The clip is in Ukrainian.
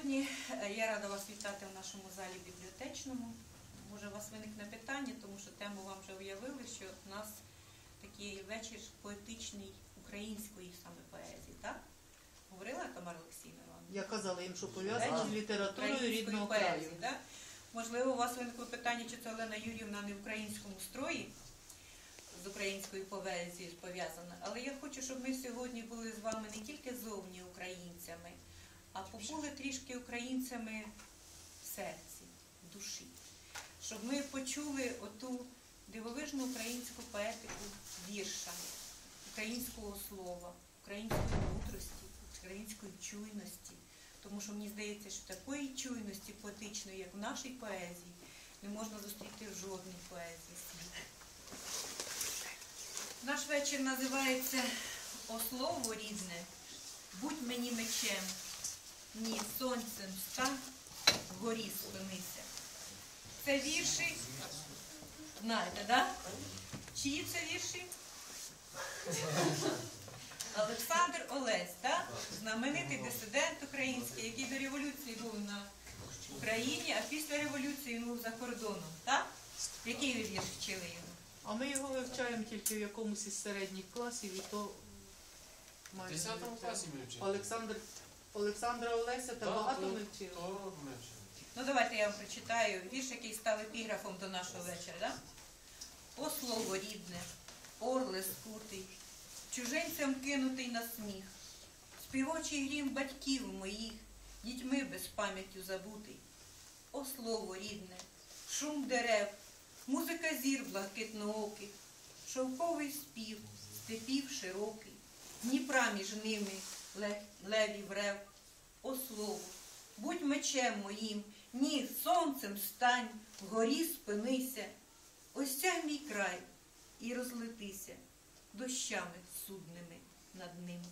Сьогодні е, я рада вас вітати в нашому залі бібліотечному. Може, у вас виникне питання, тому що тему вам вже уявили, що у нас такий вечір поетичний української саме поезії, так? Говорила Тамара Олексійовна вам? Я казала їм, що пов'язані з літературою рідного краю. Можливо, у вас виникло питання, чи це Олена Юрівна не в українському строї з українською поезією пов'язана. Але я хочу, щоб ми сьогодні були з вами не тільки зовні українцями, а побули трішки українцями в серці, в душі. Щоб ми почули оту дивовижну українську поетику вірша, українського слова, української мудрості, української чуйності. Тому що мені здається, що такої чуйності поетичної, як в нашій поезії, не можна зустріти в жодній поезії світу. Наш вечір називається «О слово рідне, будь мені мечем, ні сонцем стань, вгорі спинися. Це вірші, знаєте, да? Чиї це вірші? Олександр Олесь, да? знаменитий дисидент український, який до революції був на Україні, а після революції він був за кордоном. Так? Який ви вірш вчили його? А ми його вивчаємо тільки в якомусь із середніх класів, і то В майже 10 класі ми вчили. Олександр Олександра Олеся та багато то- ми вчили. То ми вчили. Ну давайте я вам прочитаю вірш, який став епіграфом до нашого вечора. Да? О слово рідне, орле скутий, чужинцям кинутий на сміх, співочий грім батьків моїх, дітьми без пам'яттю забутий. О слово рідне, шум дерев, музика зір блакитнооких, шовковий спів, степів широкий, Дніпра між ними левів рев. О слово, будь мечем моїм, ні, сонцем стань, вгорі спинися, осяй мій край і розлетися дощами судними над ним.